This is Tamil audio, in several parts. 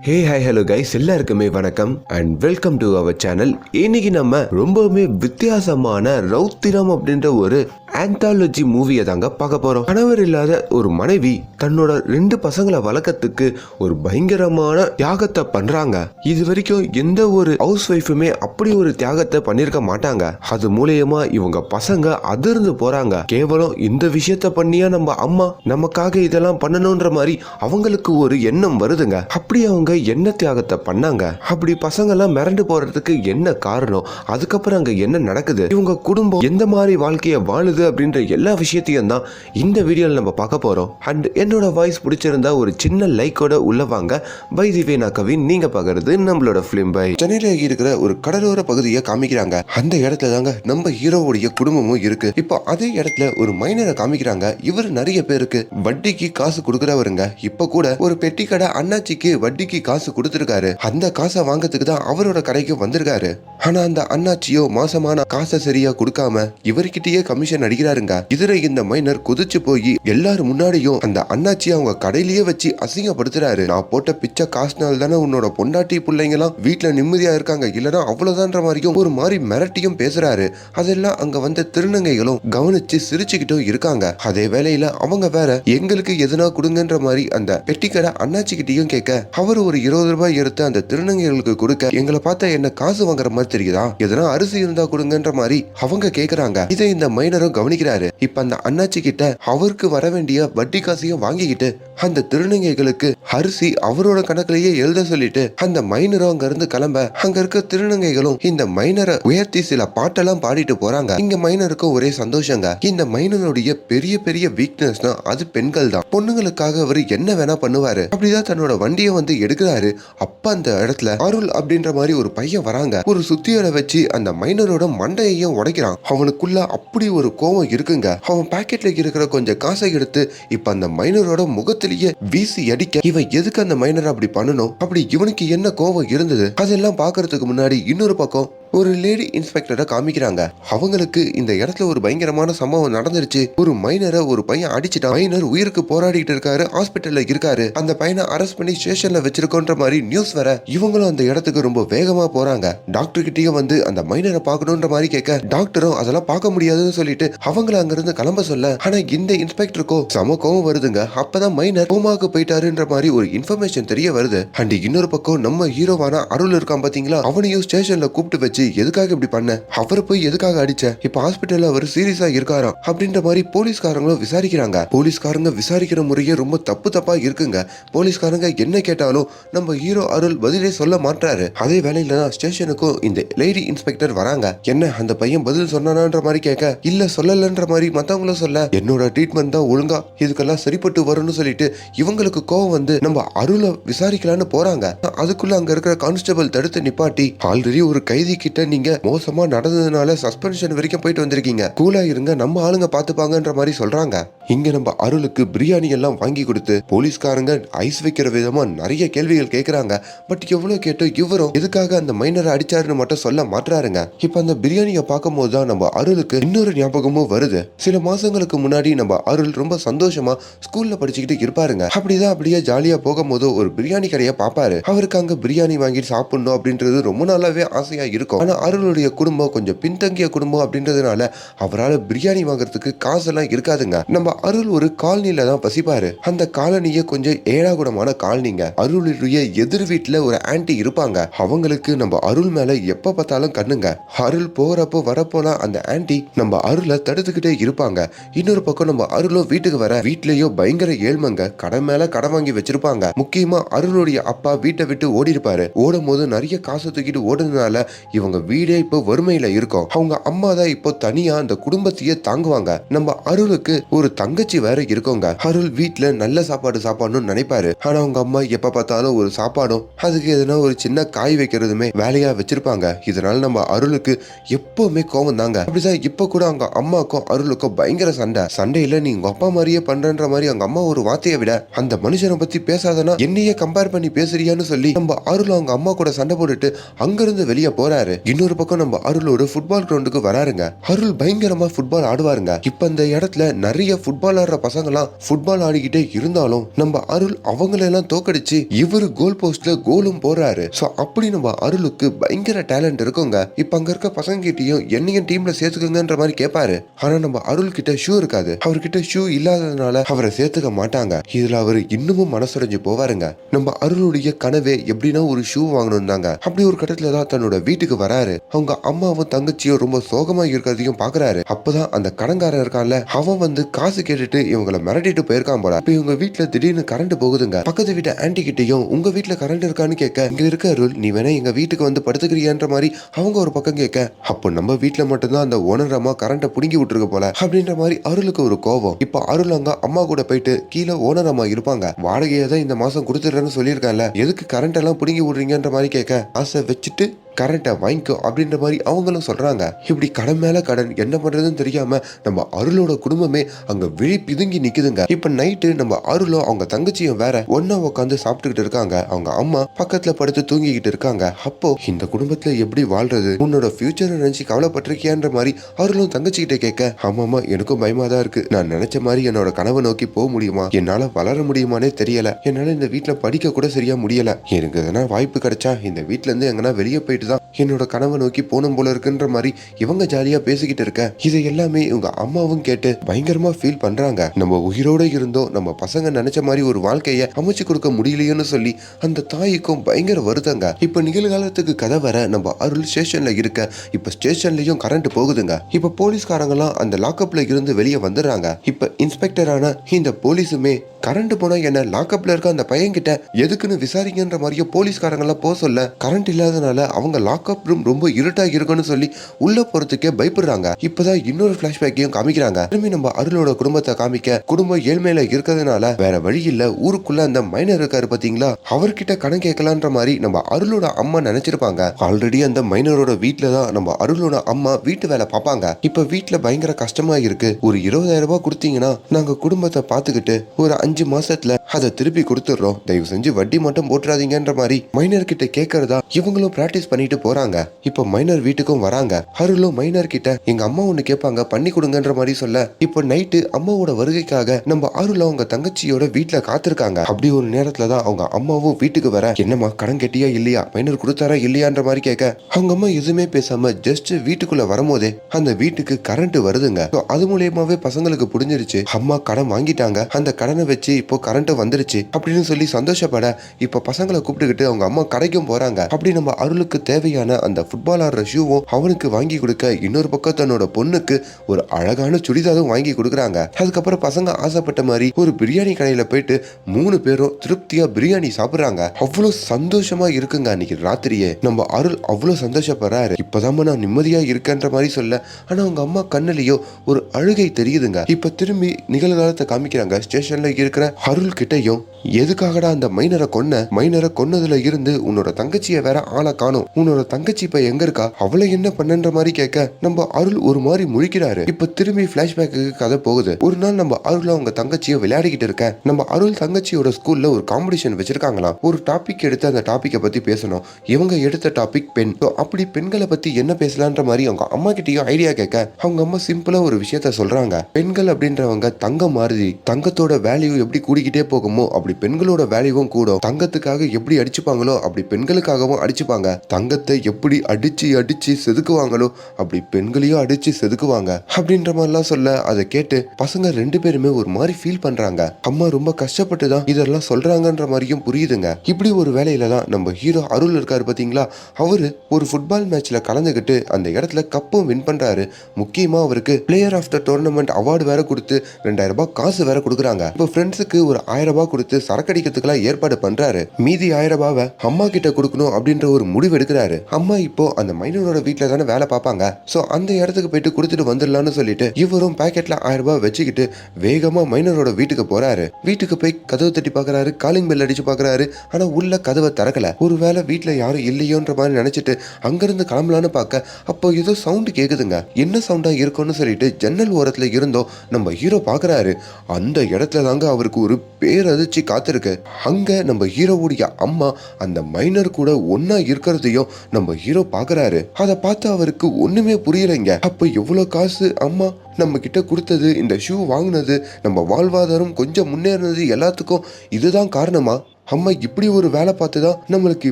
ஹே ஹாய் ஹலோ கைஸ் எல்லாருக்குமே வணக்கம் and welcome to our channel இன்னைக்கு நம்ம ரொம்பவுமே வித்தியாசமான ரௌத்திரம் அப்படின்ற ஒரு ஆந்தாலஜி மூவியை தாங்க பார்க்க போகிறோம் கணவர் இல்லாத ஒரு மனைவி தன்னோட ரெண்டு பசங்களை வளர்க்கறதுக்கு ஒரு பயங்கரமான தியாகத்தை பண்றாங்க. இது வரைக்கும் எந்த ஒரு ஹவுஸ் ஒய்ஃபுமே அப்படி ஒரு தியாகத்தை பண்ணியிருக்க மாட்டாங்க. அது மூலியமா இவங்க பசங்க அதிர்ந்து போறாங்க. கேவலம் இந்த விஷயத்த பண்ணியா நம்ம அம்மா? நமக்காக இதெல்லாம் பண்ணணுன்ற மாதிரி அவங்களுக்கு ஒரு எண்ணம் வருதுங்க. அப்படி அவங்க என்ன தியாகத்தை பண்ணாங்க? அப்படி பசங்க எல்லாம் மிரண்டு போறதுக்கு என்ன காரணம்? அதுக்கப்புறம் அங்க என்ன நடக்குது? இவங்க குடும்பம் எந்த மாதிரி வாழ்க்கைய வாழுது அப்படின்ற எல்லா விஷயத்தையும் தான் இந்த வீடியோவில் நம்ம பார்க்க போகிறோம் அண்ட் என்னோட வாய்ஸ் பிடிச்சிருந்தா ஒரு சின்ன லைக்கோட உள்ள வாங்க. பை திவே நான் கவின் நீங்க பாக்குறது நம்மளோட பிலிம் பை. சென்னையில இருக்கிற ஒரு கடலோர பகுதியை காமிக்கிறாங்க. அந்த இடத்துல தாங்க நம்ம ஹீரோவுடைய குடும்பமும் இருக்கு. இப்போ அதே இடத்துல ஒரு மைனரை காமிக்கிறாங்க. இவர் நிறைய பேருக்கு வட்டிக்கு காசு கொடுக்குறவருங்க. இப்ப கூட ஒரு பெட்டி கடை அண்ணாச்சிக்கு வட்டிக்கு காசு கொடுத்துருக்காரு. அந்த காசை வாங்கறதுக்கு தான் அவரோட கடைக்கு வந்திருக்காரு. ஆனா அந்த அண்ணாச்சியோ மாசமான காசை சரியா கொடுக்காம இவர்கிட்டயே கமிஷன் அடிக்கிறாருங்க இதுல இந்த மைனர் குதிச்சு போய் எல்லாரும் முன்னாடியும் அந்த அண்ணாச்சி அவங்க கடையிலேயே வச்சு அசிங்கப்படுத்துறாரு. நான் போட்ட பிச்சை காசுனால தானே உன்னோட பொண்டாட்டி பிள்ளைங்க எல்லாம் வீட்டுல நிம்மதியா இருக்காங்க. இல்லனா அவ்வளவுதான்ற மாதிரியும் ஒரு மாதிரி மிரட்டியும் பேசுறாரு. அதெல்லாம் அங்க வந்த திருநங்கைகளும் கவனிச்சு சிரிச்சுக்கிட்டும் இருக்காங்க. அதே வேளையில அவங்க வேற எங்களுக்கு எதுனா கொடுங்கன்ற மாதிரி அந்த பெட்டிக்கடை அண்ணாச்சி கிட்டயும் கேட்க அவர் ஒரு இருபது ரூபாய் எடுத்து அந்த திருநங்கைகளுக்கு கொடுக்க எங்களை பார்த்தா என்ன காசு வாங்குற மாதிரி தெரியுதா? எதனா அரிசி இருந்தா கொடுங்கன்ற மாதிரி அவங்க கேக்குறாங்க. இதை இந்த மைனரும் கவனிக்கிறாரு. இப்ப அந்த அண்ணாச்சி கிட்ட அவருக்கு வர வேண்டிய வட்டி காசையும் வாங்கிக்கிட்டு அந்த திருநங்கைகளுக்கு அரிசி அவரோட கணக்குலயே எழுத சொல்லிட்டு அந்த மைனரும் அங்க இருந்து கிளம்ப அங்க இருக்க திருநங்கைகளும் இந்த மைனரை உயர்த்தி சில பாட்டெல்லாம் பாடிட்டு போறாங்க. இங்க மைனருக்கு ஒரே சந்தோஷங்க. இந்த மைனருடைய பெரிய பெரிய வீக்னஸ்னா அது பெண்கள் தான் பொண்ணுங்களுக்காக அவர் என்ன வேணா பண்ணுவாரு. அப்படிதான் தன்னோட வண்டியை வந்து எடுக்கிறாரு. அப்ப அந்த இடத்துல அருள் அப்படின்ற மாதிரி ஒரு பையன் வராங்க. ஒரு சுத்தியோட வச்சு அந்த மைனரோட மண்டையையும் உடைக்கிறான். அவனுக்குள்ள அப்படி ஒரு கோவம் இருக்குங்க. அவன் பாக்கெட்ல இருக்கிற கொஞ்சம் காசை எடுத்து இப்ப அந்த மைனரோட முகத்திலேயே வீசி அடிக்க இவன் எதுக்கு அந்த மைனர் அப்படி பண்ணணும்? அப்படி இவனுக்கு என்ன கோவம் இருந்தது? அதெல்லாம் பாக்குறதுக்கு முன்னாடி இன்னொரு பக்கம் ஒரு லேடி இன்ஸ்பெக்டரை காமிக்கிறாங்க. அவங்களுக்கு இந்த இடத்துல ஒரு பயங்கரமான சம்பவம் நடந்துருச்சு. ஒரு மைனரை ஒரு பையன் அடிச்சிட்டான். மைனர் உயிருக்கு போராடிட்டு இருக்காரு. ஹாஸ்பிட்டல்ல இருக்காரு. அந்த பையனை அரெஸ்ட் பண்ணி ஸ்டேஷன்ல வச்சிருக்கோன்ற மாதிரி நியூஸ் வர இவங்களும் அந்த இடத்துக்கு ரொம்ப வேகமா போறாங்க. டாக்டர் கிட்டயும் வந்து அந்த மைனரை பார்க்கணுன்ற மாதிரி கேட்க டாக்டரும் அதெல்லாம் பார்க்க முடியாதுன்னு சொல்லிட்டு அவங்கள அங்கிருந்து கிளம்ப சொல்ல ஆனா இந்த இன்ஸ்பெக்டருக்கோ சம கோவம் வருதுங்க. அப்பதான் மைனர் கோமாக்கு போயிட்டாருன்ற மாதிரி ஒரு இன்ஃபர்மேஷன் தெரிய வருது. அண்ட் இன்னொரு பக்கம் நம்ம ஹீரோவான அருள் இருக்கான் பாத்தீங்களா? அவனையும் ஸ்டேஷன்ல கூப்பிட்டு வச்சு எதுக்காக இப்படி பண்ண? அவரை போய் எதுக்காக அடிச்ச? இப்ப ஹாஸ்பிட்டல்ல அவர் சீரியஸா இருக்காராம் அப்படின்ற மாதிரி போலீஸ்காரங்களும் விசாரிக்கிறாங்க. போலீஸ்காரங்க விசாரிக்கிற முறையே ரொம்ப தப்பு தப்பா இருக்குங்க. போலீஸ்காரங்க என்ன கேட்டாலும் நம்ம ஹீரோ அருள் பதிலே சொல்ல மாட்டாரு அதே வேலையில தான் ஸ்டேஷனுக்கும் இந்த லேடி இன்ஸ்பெக்டர் வராங்க. என்ன அந்த பையன் பதில் சொன்னானான்ற மாதிரி கேட்க? இல்ல சொல்லலன்ற மாதிரி மத்தவங்களும் சொல்ல? என்னோட ட்ரீட்மெண்ட் தான் ஒழுங்கா இதுக்கெல்லாம் சரிப்பட்டு வரும்னு சொல்லிட்டு இவங்களுக்கு கோவம் வந்து நம்ம அருளை விசாரிக்கலாம்னு போறாங்க. அதுக்குள்ள அங்க இருக்கிற கான்ஸ்டபிள் தடுத்து நிப்பாட்டி ஆல்ரெடி ஒரு கைதிக்கு கிட்ட நீங்க மோசமா நடந்ததுனால சஸ்பென்ஷன் வரைக்கும் போயிட்டு வந்திருக்கீங்க. கூலா இருங்க நம்ம ஆளுங்க பாத்துப்பாங்கன்ற மாதிரி சொல்றாங்க. இங்க நம்ம அருளுக்கு பிரியாணி எல்லாம் வாங்கி கொடுத்து போலீஸ்காரங்க ஐஸ் வைக்கிற விதமா நிறைய கேள்விகள் கேட்கறாங்க பட் எவ்வளவு கேட்டோ இவரும் எதுக்காக அந்த மைனரை அடிச்சாருன்னு மட்டும் சொல்ல மாட்டாருங்க இப்ப அந்த பிரியாணியை பார்க்கும் போது தான் நம்ம அருளுக்கு இன்னொரு ஞாபகமும் வருது. சில மாசங்களுக்கு முன்னாடி நம்ம அருள் ரொம்ப சந்தோஷமா ஸ்கூல்ல படிச்சுக்கிட்டு இருப்பாருங்க. அப்படிதான் அப்படியே ஜாலியா போகும்போது ஒரு பிரியாணி கடையை பார்ப்பாரு. அவருக்கு அங்க பிரியாணி வாங்கி சாப்பிடணும் அப்படின்றது ரொம்ப நாளாவே ஆசையா இருக்கும். ஆனா அருளுடைய குடும்பம் கொஞ்சம் பின்தங்கிய குடும்பம் அப்படின்றதுனால அவரால் பிரியாணி வாங்குறதுக்கு காசெல்லாம் இருக்காதுங்க. நம்ம அருள் ஒரு காலனில தான் வசிப்பாரு. அந்த காலனிய கொஞ்சம் ஏழாகுடமான காலனிங்க. அருளுடைய எதிர் வீட்டுல ஒரு ஆன்டி இருப்பாங்க. அவங்களுக்கு நம்ம அருள் மேல எப்ப பார்த்தாலும் கண்ணுங்க. அருள் போறப்போ வரப்போலாம் அந்த ஆன்டி நம்ம அருளை தடுத்துக்கிட்டே இருப்பாங்க. இன்னொரு பக்கம் நம்ம அருளும் வீட்டுக்கு வர வீட்லயோ பயங்கர ஏழ்மங்க. கடன் மேல கடன் வாங்கி வச்சிருப்பாங்க. முக்கியமா அருளுடைய அப்பா வீட்டை விட்டு ஓடி இருப்பாரு ஓடும் போது நிறைய காசு தூக்கிட்டு ஓடுனதுனால இவங்க வீடே இப்போ வறுமையில இருக்கும். அவங்க அம்மா தான் இப்போ தனியா அந்த குடும்பத்தையே தாங்குவாங்க. நம்ம அருளுக்கு ஒரு தங்கச்சி வேற இருக்கோங்க. அருள் வீட்டுல நல்ல சாப்பாடு சாப்பாடுன்னு நினைப்பாரு. ஆனா அவங்க அம்மா எப்ப பார்த்தாலும் ஒரு சாப்பாடும் அதுக்கு எதுனா ஒரு சின்ன காய் வைக்கிறதுமே வேலையா வச்சிருப்பாங்க. இதனால நம்ம அருளுக்கு எப்பவுமே கோவம் தாங்க. அப்படிதான் இப்ப கூட அவங்க அம்மாக்கும் அருளுக்கும் பயங்கர சண்டை. சண்டையில நீ உங்க அப்பா மாதிரியே பண்றன்ற மாதிரி அவங்க அம்மா ஒரு வார்த்தையை விட அந்த மனுஷனை பத்தி பேசாதனா என்னையே கம்பேர் பண்ணி பேசுறியான்னு சொல்லி நம்ம அருள் அவங்க அம்மா கூட சண்டை போட்டுட்டு அங்கிருந்து வெளியே போறாரு. இன்னொரு பக்கம் நம்ம அருள் ஒரு ஃபுட்பால் கிரவுண்டுக்கு வராருங்க. அருள் பயங்கரமா ஃபுட்பால் ஆடுவாருங்க. இப்ப இந்த இடத்துல நிறைய ஃபுட்பால் ஆடுற பசங்கலாம் ஃபுட்பால் ஆடிக்கிட்டே இருந்தாலும் நம்ம அருள் அவங்களெல்லாம் தோக்கடிச்சு இவரு கோல் போஸ்ட்ல கோலும் போறாரு சோ அப்படி நம்ம அருளுக்கு பயங்கர டேலண்ட் இருக்குங்க. இப்ப அங்க இருக்க பசங்க கிட்டயும் என்னையும் டீம்ல சேர்த்துக்கோங்கன்ற மாதிரி கேட்பாரு ஆனா நம்ம அருள் கிட்ட ஷூ இருக்காது. அவர்கிட்ட ஷூ இல்லாததுனால அவரை சேர்த்துக்க மாட்டாங்க. இதுல அவர் இன்னமும் மனசுடைஞ்சு போவாருங்க. நம்ம அருளுடைய கனவே எப்படின்னா ஒரு ஷூ வாங்கணும் தாங்க அப்படி ஒரு கட்டத்துல தான் தன்னோட வீட்டுக்கு வராரு. அவங்க அம்மாவும் தங்கச்சியும் ரொம்ப சோகமா இருக்கிறதையும் பாக்குறாரு. அப்பதான் அந்த கடங்காரன் இருக்கான்ல அவன் வந்து காசு கேட்டுட்டு இவங்கள மிரட்டிட்டு போயிருக்கான் போல. இப்ப இவங்க வீட்டுல திடீர்னு கரண்ட் போகுதுங்க. பக்கத்து வீட்டு ஆன்டி கிட்டையும் உங்க வீட்டுல கரண்ட் இருக்கான்னு கேட்க இங்க இருக்க அருள் நீ வேணா எங்க வீட்டுக்கு வந்து படுத்துக்கிறியான்ற மாதிரி அவங்க ஒரு பக்கம் கேட்க அப்போ நம்ம வீட்டுல மட்டும்தான் அந்த ஓனர் அம்மா கரண்ட்டை புடுங்கி விட்டுருக்க போல. அப்படின்ற மாதிரி அருளுக்கு ஒரு கோபம். இப்ப அருள் அங்க அம்மா கூட போயிட்டு கீழே ஓனர் அம்மா இருப்பாங்க. வாடகையை தான் இந்த மாசம் கொடுத்துடுறேன்னு சொல்லியிருக்கான்ல எதுக்கு கரண்ட் எல்லாம் புடுங்கி விடுறீங்கன்ற மாதிரி கேட்க ஆசை வச்சுட்டு கரண்ட்டை வாங்கிக்கோ அப்படின்ற மாதிரி அவங்களும் சொல்கிறாங்க இப்படி கடன் மேலே கடன் என்ன பண்ணுறதுன்னு தெரியாமல் நம்ம அருளோட குடும்பமே அங்கே விழி பிதுங்கி நிற்குதுங்க இப்போ நைட்டு நம்ம அருளும் அவங்க தங்கச்சியும் வேற ஒன்றா உட்காந்து சாப்பிட்டுக்கிட்டு இருக்காங்க. அவங்க அம்மா பக்கத்தில் படுத்து தூங்கிக்கிட்டு இருக்காங்க. அப்போ இந்த குடும்பத்தில் எப்படி வாழ்றது? உன்னோட ஃபியூச்சரை நினச்சி கவலைப்பட்டிருக்கியான்ற மாதிரி அருளும் தங்கச்சிக்கிட்ட கேட்க ஆமாம்மா எனக்கும் பயமாக தான் இருக்குது நான் நினச்ச மாதிரி என்னோட கனவை நோக்கி போக முடியுமா? என்னால் வளர முடியுமானே தெரியலை. என்னால் இந்த வீட்டில் படிக்க கூட சரியாக முடியலை. எனக்கு எதனா வாய்ப்பு கிடைச்சா இந்த வீட்டிலேருந்து எங்கன்னா வெளியே போயிட்டு தான். என்னோட கனவை நோக்கி போனும் போல இருக்குன்ற மாதிரி இவங்க ஜாலியா பேசிக்கிட்டு இருக்க. இது எல்லாமே இவங்க அம்மாவும் கேட்டு பயங்கரமா ஃபீல் பண்றாங்க. நம்ம உயிரோட இருந்தோம். நம்ம பசங்க நினைச்ச மாதிரி ஒரு வாழ்க்கைய அமைச்சு கொடுக்க முடியலையோன்னு சொல்லி அந்த தாய்க்கும் பயங்கர வருதங்க இப்ப நிகழ்காலத்துக்கு கதை வர நம்ம அருள் ஸ்டேஷன்ல இருக்க இப்ப ஸ்டேஷன்லயும் கரண்ட் போகுதுங்க. இப்ப போலீஸ்காரங்களாம் அந்த லாக்அப்ல இருந்து வெளியே வந்துடுறாங்க. இப்ப இன்ஸ்பெக்டரான இந்த போலீஸுமே கரண்ட் போனா என்ன? லாக்அப்ல இருக்க அந்த பையன் கிட்ட எதுக்குன்னு விசாரிங்கன்ற மாதிரியே போலீஸ்காரங்களாம் போக சொல்ல கரண்ட் இல்லாதனால அவங்க லாக்அப் ரூம் ரொம்ப இருட்டா இருக்கும்னு சொல்லி உள்ள போறதுக்கே பயப்படுறாங்க. இப்பதான் இன்னொரு பிளாஷ்பேக்கையும் காமிக்கிறாங்க. திரும்பி நம்ம அருளோட குடும்பத்தை காமிக்க குடும்பம் ஏழ்மையில இருக்கிறதுனால வேற வழி இல்ல. ஊருக்குள்ள அந்த மைனர் இருக்காரு பாத்தீங்களா? அவர்கிட்ட கடன் கேட்கலான்ற மாதிரி நம்ம அருளோட அம்மா நினைச்சிருப்பாங்க. ஆல்ரெடி அந்த மைனரோட வீட்டுல தான் நம்ம அருளோட அம்மா வீட்டு வேலை பார்ப்பாங்க. இப்ப வீட்டுல பயங்கர கஷ்டமா இருக்கு. ஒரு இருபதாயிரம் ரூபாய் கொடுத்தீங்கன்னா நாங்க குடும்பத்தை பார்த்துக்கிட்டு ஒரு அஞ்சு மாசத்துல அதை திருப்பி கொடுத்துடுறோம். தயவு செஞ்சு வட்டி மட்டும் போட்டுறாதீங்கன்ற மாதிரி மைனர் கிட்ட கேட்கறதா இவங்களும் பிராக்டிஸ் பண்ணி பண்ணிட்டு போறாங்க. இப்ப மைனர் வீட்டுக்கும் வராங்க. அருளும் மைனர் கிட்ட எங்க அம்மா ஒண்ணு கேட்பாங்க பண்ணி கொடுங்கன்ற மாதிரி சொல்ல. இப்போ நைட்டு அம்மாவோட வருகைக்காக நம்ம அருள் அவங்க தங்கச்சியோட வீட்டுல காத்திருக்காங்க. அப்படி ஒரு நேரத்துல தான் அவங்க அம்மாவும் வீட்டுக்கு வர என்னம்மா கடன் கெட்டியா இல்லையா? மைனர் கொடுத்தாரா இல்லையான்ற மாதிரி கேட்க. அவங்க அம்மா எதுவுமே பேசாம ஜஸ்ட் வீட்டுக்குள்ள வரும்போதே அந்த வீட்டுக்கு கரண்ட் வருதுங்க. அது மூலியமாவே பசங்களுக்கு புரிஞ்சிருச்சு அம்மா கடன் வாங்கிட்டாங்க. அந்த கடனை வச்சு இப்போ கரண்ட் வந்துருச்சு. அப்படின்னு சொல்லி சந்தோஷப்பட இப்ப பசங்களை கூப்பிட்டுக்கிட்டு அவங்க அம்மா கடைக்கும் போறாங்க. அப்படி நம்ம அருளுக்கு தேவையான அந்த ஃபுட்பால் ஆடுற ஷூவும் அவனுக்கு வாங்கி கொடுக்க இன்னொரு பக்கம் தன்னோட பொண்ணுக்கு ஒரு அழகான சுடிதாரும் வாங்கி கொடுக்குறாங்க. அதுக்கப்புறம் பசங்க ஆசைப்பட்ட மாதிரி ஒரு பிரியாணி கடையில போயிட்டு மூணு பேரும் திருப்தியா பிரியாணி சாப்பிடுறாங்க. அவ்வளவு சந்தோஷமா இருக்குங்க அன்னைக்கு ராத்திரியே. நம்ம அருள் அவ்வளவு சந்தோஷப்படுறாரு. இப்பதான் நான் நிம்மதியா இருக்கேன்ற மாதிரி சொல்ல ஆனா அவங்க அம்மா கண்ணுலயோ ஒரு அழுகை தெரியுதுங்க. இப்ப திரும்பி நிகழ்காலத்தை காமிக்கிறாங்க. ஸ்டேஷன்ல இருக்கிற அருள் கிட்டையும் எதுக்காகடா அந்த மைனரை கொன்ன? மைனரை கொன்னதுல இருந்து உன்னோட தங்கச்சியை வேற ஆளை காணும். உன்னோட தங்கச்சி இப்ப எங்க இருக்கா? அவளை என்ன பண்ணன்ற மாதிரி கேட்க நம்ம அருள் ஒரு மாதிரி முழிக்கிறாரு. இப்ப திரும்பி பிளாஷ்பேக்கு கதை போகுது. ஒரு நாள் நம்ம அருள் அவங்க தங்கச்சிய விளையாடிக்கிட்டு இருக்க. நம்ம அருள் தங்கச்சியோட ஸ்கூல்ல ஒரு காம்படிஷன் வச்சிருக்காங்களாம் ஒரு டாபிக் எடுத்து அந்த டாபிக்கை பத்தி பேசணும். இவங்க எடுத்த டாபிக் பெண். அப்படி பெண்களை பத்தி என்ன பேசலான்ற மாதிரி அவங்க அம்மா கிட்டயும் ஐடியா கேட்க அவங்க அம்மா சிம்பிளா ஒரு விஷயத்த சொல்றாங்க. பெண்கள் அப்படின்றவங்க தங்கம் மாறுதி தங்கத்தோட வேல்யூ எப்படி கூடிக்கிட்டே போகுமோ அப்படி பெண்களோட வேல்யூவும் கூடும். தங்கத்துக்காக எப்படி அடிச்சுப்பாங்களோ அப்படி பெண்களுக்காகவும் அடிச்சுப்பாங்க. தங்கத்தை எப்படி அடிச்சு அடிச்சு செதுக்குவாங்களோ அப்படி பெண்களையும் அடிச்சு செதுக்குவாங்க. அப்படின்ற மாதிரிலாம் சொல்ல அதை கேட்டு பசங்க ரெண்டு பேருமே ஒரு மாதிரி ஃபீல் பண்றாங்க. அம்மா ரொம்ப கஷ்டப்பட்டு தான் இதெல்லாம் சொல்றாங்கன்ற மாதிரியும் புரியுதுங்க. இப்படி ஒரு வேலையில தான் நம்ம ஹீரோ அருள் இருக்காரு பாத்தீங்களா? அவரு ஒரு ஃபுட்பால் மேட்ச்ல கலந்துக்கிட்டு அந்த இடத்துல கப்பும் வின் பண்றாரு. முக்கியமா அவருக்கு player of the tournament award வேற கொடுத்து ரெண்டாயிரம் ரூபாய் காசு வேற கொடுக்குறாங்க. இப்போ ஃப்ரெண்ட்ஸுக்கு ஒரு ஆயிரம் ரூபாய் கொடுத்து சரக்கடிக்கிறதுக்கெல்லாம் ஏற்பாடு பண்றாரு. மீதி ஆயிரம் ரூபாவை அம்மா கிட்ட கொடுக்கணும் அப்படின்ற ஒரு முடிவு எடுக்கிறாரு. அம்மா இப்போ அந்த மைனரோட வீட்டில் தானே வேலை பார்ப்பாங்க. ஸோ அந்த இடத்துக்கு போயிட்டு கொடுத்துட்டு வந்துடலாம்னு சொல்லிட்டு இவரும் பாக்கெட்ல ஆயிரம் ரூபாய் வச்சுக்கிட்டு வேகமா மைனரோட வீட்டுக்கு போறாரு. வீட்டுக்கு போய் கதவு தட்டி பார்க்கறாரு காலிங் பெல் அடிச்சு பாக்குறாரு. ஆனா உள்ள கதவை திறக்கல. ஒருவேளை வீட்டுல யாரும் இல்லையோன்ற மாதிரி நினைச்சிட்டு அங்கிருந்து கிளம்பலான்னு பார்க்க அப்போ ஏதோ சவுண்டு கேக்குதுங்க. என்ன சவுண்டா இருக்கும்னு சொல்லிட்டு ஜன்னல் ஓரத்துல இருந்தோ நம்ம ஹீரோ பாக்குறாரு. அந்த இடத்துல தாங்க அவருக்கு ஒரு பேரதிர்ச்சி காத்திருக்கு. அங்க நம்ம ஹீரோவுடைய அம்மா அந்த மைனர் கூட ஒன்னா இருக்கிறதையும் நம்ம ஹீரோ பாக்குறாரு அதை பார்த்து அவருக்கு ஒண்ணுமே புரியலைங்க. அப்ப எவ்வளவு காசு அம்மா நம்ம கிட்ட கொடுத்தது இந்த ஷூ வாங்கினது நம்ம வாழ்வாதாரம் கொஞ்சம் முன்னேறினது எல்லாத்துக்கும் இதுதான் காரணமா? அம்மா இப்படி ஒரு வேலை பார்த்து தான் நம்மளுக்கு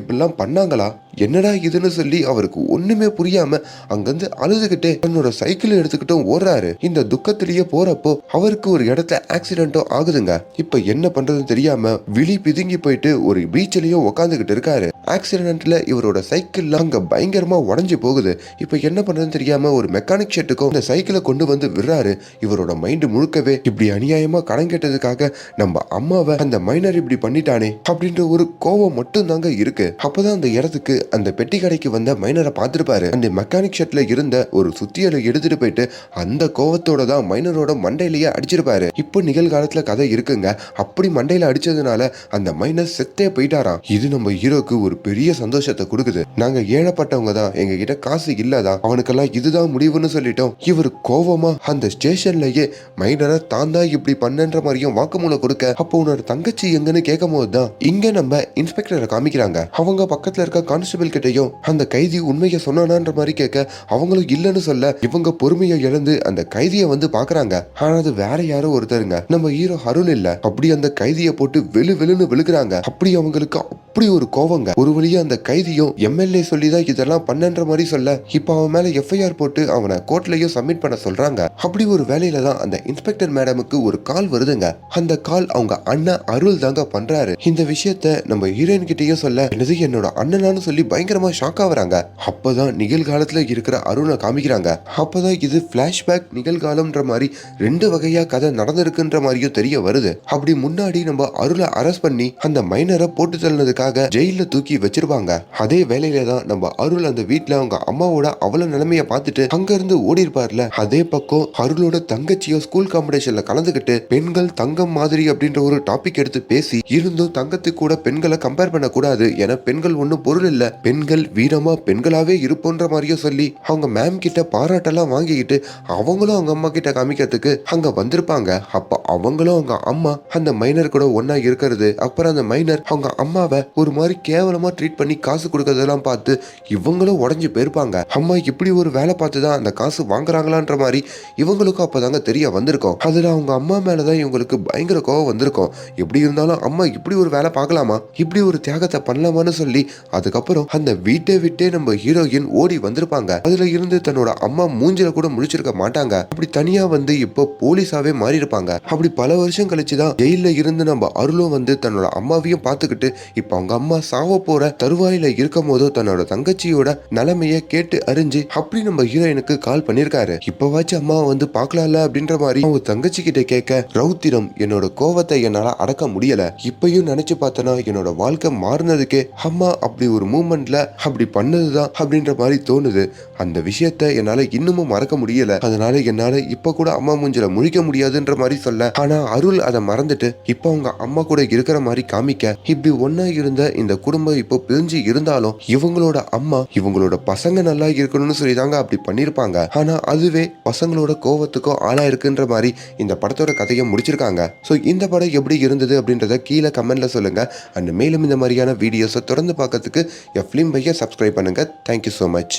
இப்படிலாம் பண்ணாங்களா? என்னடா இதுன்னு சொல்லி அவருக்கு ஒண்ணுமே புரியாம அங்கிருந்து அழுதுகிட்டே தன்னோட சைக்கிள் எடுத்துக்கிட்டும் ஓடுறாரு. இந்த துக்கத்திலேயே போறப்போ அவருக்கு ஒரு இடத்துல ஆக்சிடென்ட்டும் ஆகுதுங்க. இப்ப என்ன பண்றதுன்னு தெரியாம விழி பிதுங்கி போயிட்டு ஒரு பீச்சிலையும் உட்காந்துக்கிட்டு இருக்காரு. ஆக்சிடென்ட்ல இவரோட சைக்கிள் அங்க பயங்கரமா உடஞ்சி போகுது. இப்ப என்ன பண்றதுன்னு தெரியாம ஒரு மெக்கானிக் ஷெட்டுக்கும் இந்த சைக்கிளை கொண்டு வந்து விடுறாரு. இவரோட மைண்ட் முழுக்கவே இப்படி அநியாயமா கடன் கேட்டதுக்காக நம்ம அம்மாவை அந்த மைனர் இப்படி பண்ணிட்டானே அப்படின்ற ஒரு கோவம் மட்டும் தாங்க இருக்கு. அப்பதான் அந்த இடத்துக்கு அந்த பெட்டி கடைக்கு வந்த மைனரை பார்த்திருப்பாரு. அந்த மெக்கானிக் ஷெட்ல இருந்த ஒரு சுத்தியலை எடுத்துட்டு போயிட்டு அந்த கோவத்தோட தான் மைனரோட மண்டையிலேயே அடிச்சிருப்பாரு. இப்போ நிகழ்காலத்துல கதை இருக்குங்க. அப்படி மண்டையில அடிச்சதுனால அந்த மைனர் செத்தே போயிட்டாராம். இது நம்ம ஹீரோக்கு ஒரு பெரிய சந்தோஷத்தை கொடுக்குது. நாங்க ஏழப்பட்டவங்க தான். எங்க கிட்ட காசு இல்லாதா? அவனுக்கெல்லாம் இதுதான் முடிவுன்னு சொல்லிட்டோம். இவர் கோவமா அந்த ஸ்டேஷன்லயே மைனரை தான் தான் இப்படி பண்ணன்ற மாதிரியும் வாக்குமூலம் கொடுக்க. அப்போ உன்னோட தங்கச்சி எங்கன்னு கேட்கும் போது தான் இங்க நம்ம இன்ஸ்பெக்டரை காமிக்கிறாங்க. அவங்க பக்கத்துல இருக்க கான்ஸ்டபிள் கிட்டயும் அந்த கைதி உண்மையை சொன்னானான்ற மாதிரி கேட்க அவங்களும் இல்லைன்னு சொல்ல இவங்க பொறுமையை இழந்து அந்த கைதியை வந்து பாக்குறாங்க ஆனா அது வேற யாரோ ஒருத்தருங்க. நம்ம ஹீரோ அருள் இல்ல. அப்படி அந்த கைதியை போட்டு வெளு வெளுன்னு விழுக்குறாங்க. அப்படி அவங்களுக்கு அப்படி ஒரு கோவங்க. ஒரு வழியா அந்த கைதியும் எம்எல்ஏ சொல்லி தான் இதெல்லாம் பண்ணன்ற மாதிரி சொல்ல இப்ப அவன் மேல எஃப்ஐஆர் போட்டு அவனை கோர்ட்லயும் சப்மிட் பண்ண சொல்றாங்க. அப்படி ஒரு வேலையில தான் அந்த இன்ஸ்பெக்டர் மேடமுக்கு ஒரு கால் வருதுங்க. அந்த கால் அவங்க அண்ணன் அருள் தாங்க பண்றாரு. இந்த விஷயத்த நம்ம ஹீரோயின் கிட்டயும் சொல்ல என்னது என்னோட அண்ணனான்னு சொல்லி பயங்கரமா ஷாக் ஆகுறாங்க அப்பதான் நிகழ்காலத்துல இருக்கிற அருணை காமிக்கிறாங்க. அப்பதான் இது பிளாஷ்பேக் நிகழ்காலம்ன்ற மாதிரி ரெண்டு வகையா கதை நடந்திருக்குன்ற மாதிரியும் தெரிய வருது. அப்படி முன்னாடி நம்ம அருளை அரெஸ்ட் பண்ணி அந்த மைனரை போட்டு தள்ளினதுக்காக ஜெயில தூக்கி வச்சிருப்பாங்க. அதே வேலையில தான் நம்ம அருள் அந்த வீட்டுல அவங்க அம்மாவோட அவள நிலைமைய பார்த்துட்டு அங்க இருந்து ஓடி இருப்பார்ல அதே பக்கம் அருளோட தங்கச்சியோ ஸ்கூல் காம்படிஷன்ல கலந்துக்கிட்டு பெண்கள் தங்கம் மாதிரி அப்படின்ற ஒரு டாபிக் எடுத்து பேசி இருந்தும் தங்கத்துக்கு கூட பெண்களை கம்பேர் பண்ண கூடாது ஏன்னா பெண்கள் ஒன்றும் பொருள் இல்ல. பெண்கள் வீரமா பெண்களாவே இருப்போன்ற மாதிரியும் சொல்லி அவங்க மேம் கிட்ட பாராட்டெல்லாம் வாங்கிக்கிட்டு அவங்களும் அவங்க அம்மா கிட்ட காமிக்கிறதுக்கு அங்க வந்திருப்பாங்க. அப்ப அவங்களும் அவங்க அம்மா அந்த மைனர் கூட ஒன்னா இருக்கிறது. அப்புறம் அந்த மைனர் அவங்க அம்மாவை ஒரு மாதிரி கேவலமா ட்ரீட் பண்ணி காசு கொடுக்கறதெல்லாம் பார்த்து இவங்களும் உடஞ்சு போயிருப்பாங்க. அம்மா இப்படி ஒரு வேலை பார்த்து தான் அந்த காசு வாங்குறாங்களான்ற மாதிரி இவங்களுக்கும் அப்பதாங்க தெரிய வந்திருக்கும். அதுல அவங்க அம்மா மேலதான் இவங்களுக்கு பயங்கர கோவம் வந்திருக்கும். எப்படி இருந்தாலும் அம்மா இப்படி ஒரு வேலை பார்க்கலாமா? இப்படி ஒரு தியாகத்தை பண்ணலாமான்னு சொல்லி அதுக்கப்புறம் அந்த வீட்டை விட்டே நம்ம ஹீரோயின் ஓடி வந்திருப்பாங்க. அதுல இருந்து தன்னோட அம்மா மூஞ்சில கூட முடிச்சிருக்க மாட்டாங்க. அப்படி தனியா வந்து இப்போ போலீஸாவே மாறி இருப்பாங்க அப்படி பல வருஷம் கழிச்சு தான் ஜெயில இருந்து நம்ம அருளும் வந்து தன்னோட அம்மாவையும் பார்த்துக்கிட்டு இப்போ அவங்க அம்மா சாவ போற தருவாயில இருக்கும் போதோ தன்னோட தங்கச்சியோட நிலைமைய கேட்டு அறிஞ்சு அப்படி நம்ம ஹீரோயினுக்கு கால் பண்ணிருக்காரு இப்பவாச்சும் அம்மா வந்து பாக்கலாம்ல அப்படின்ற மாதிரி அவங்க தங்கச்சி கிட்ட கேட்க ரௌத்திரம் என்னோட கோவத்தை என்னால அடக்க முடியல. இப்பயும் நினைச்சு பார்த்தனா என்னோட வாழ்க்கை மாறினதுக்கே அம்மா அப்படி ஒரு மூமெண்ட் மூமெண்ட்ல அப்படி பண்ணது தான் அப்படின்ற மாதிரி தோணுது. அந்த விஷயத்த என்னால இன்னமும் மறக்க முடியல. அதனால என்னால இப்ப கூட அம்மா மூஞ்சில முழிக்க முடியாதுன்ற மாதிரி சொல்ல. ஆனா அருள் அதை மறந்துட்டு இப்ப அவங்க அம்மா கூட இருக்கிற மாதிரி காமிக்க இப்படி ஒன்னா இருந்த இந்த குடும்பம் இப்போ பிரிஞ்சு இருந்தாலும் இவங்களோட அம்மா இவங்களோட பசங்க நல்லா இருக்கணும்னு சொல்லி தாங்க அப்படி பண்ணிருப்பாங்க. ஆனா அதுவே பசங்களோட கோவத்துக்கும் ஆளா இருக்குன்ற மாதிரி இந்த படத்தோட கதையை முடிச்சிருக்காங்க. ஸோ இந்த படம் எப்படி இருந்தது அப்படின்றத கீழே கமெண்ட்ல சொல்லுங்க. அண்ட் மேலும் இந்த மாதிரியான வீடியோஸை தொடர்ந்து பார்க்கறதுக்கு ஃபிலிம் பையை சப்ஸ்கிரைப் பண்ணுங்க. Thank you so much